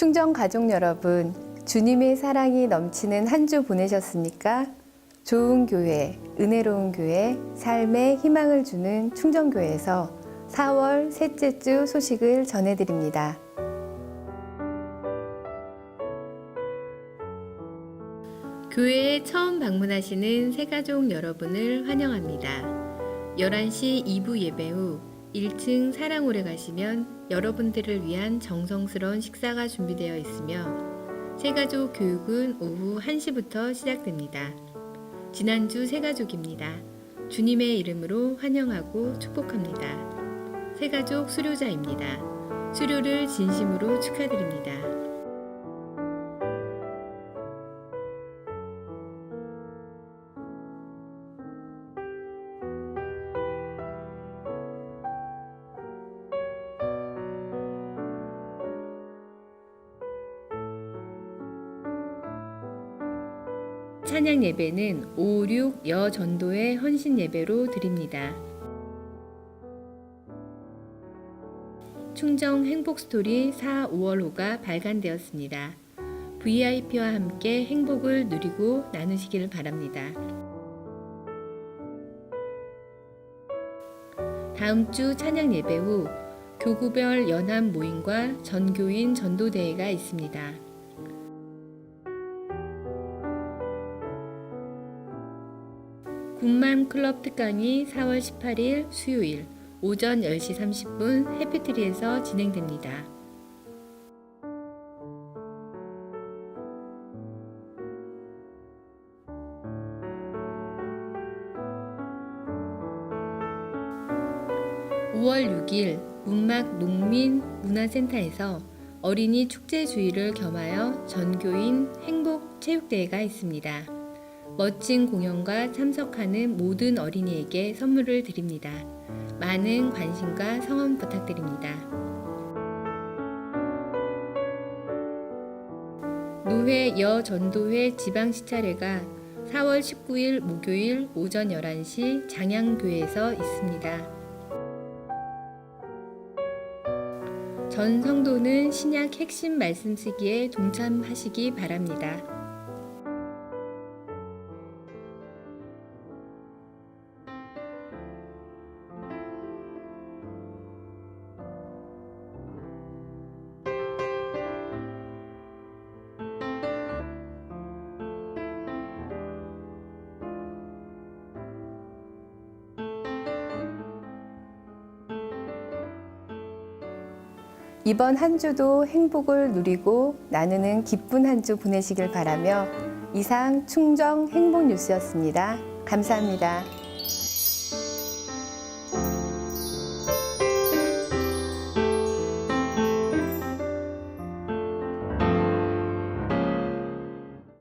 충정 가족 여러분, 주님의 사랑이 넘치는 한 주 보내셨습니까? 좋은 교회, 은혜로운 교회, 삶에 희망을 주는 충정교회에서 4월 셋째 주 소식을 전해드립니다. 교회에 처음 방문하시는 새가족 여러분을 환영합니다. 11시 2부 예배 후 1층 사랑홀에 가시면 여러분들을 위한 정성스러운 식사가 준비되어 있으며 새가족 교육은 오후 1시부터 시작됩니다. 지난주 새가족입니다. 주님의 이름으로 환영하고 축복합니다. 새가족 수료자입니다. 수료를 진심으로 축하드립니다. 찬양 예배는 5, 6 여 전도의 헌신 예배로 드립니다. 충정 행복 스토리 4, 5월호가 발간되었습니다. VIP와 함께 행복을 누리고 나누시길 바랍니다. 다음 주 찬양 예배 후 교구별 연합 모임과 전교인 전도대회가 있습니다. 군맘 클럽 특강이 4월 18일 수요일 오전 10시 30분 해피트리에서 진행됩니다. (5월 6일) 문막 농민 문화센터에서 어린이 축제 주의를 겸하여 전교인 행복 체육대회가 있습니다. 멋진 공연과 참석하는 모든 어린이에게 선물을 드립니다. 많은 관심과 성원 부탁드립니다. 노회 여전도회 지방시찰회가 4월 19일 목요일 오전 11시 장양교회에서 있습니다. 전 성도는 신약 핵심 말씀 쓰기에 동참하시기 바랍니다. 이번 한 주도 행복을 누리고 나누는 기쁜 한 주 보내시길 바라며 이상 충정 행복 뉴스였습니다. 감사합니다.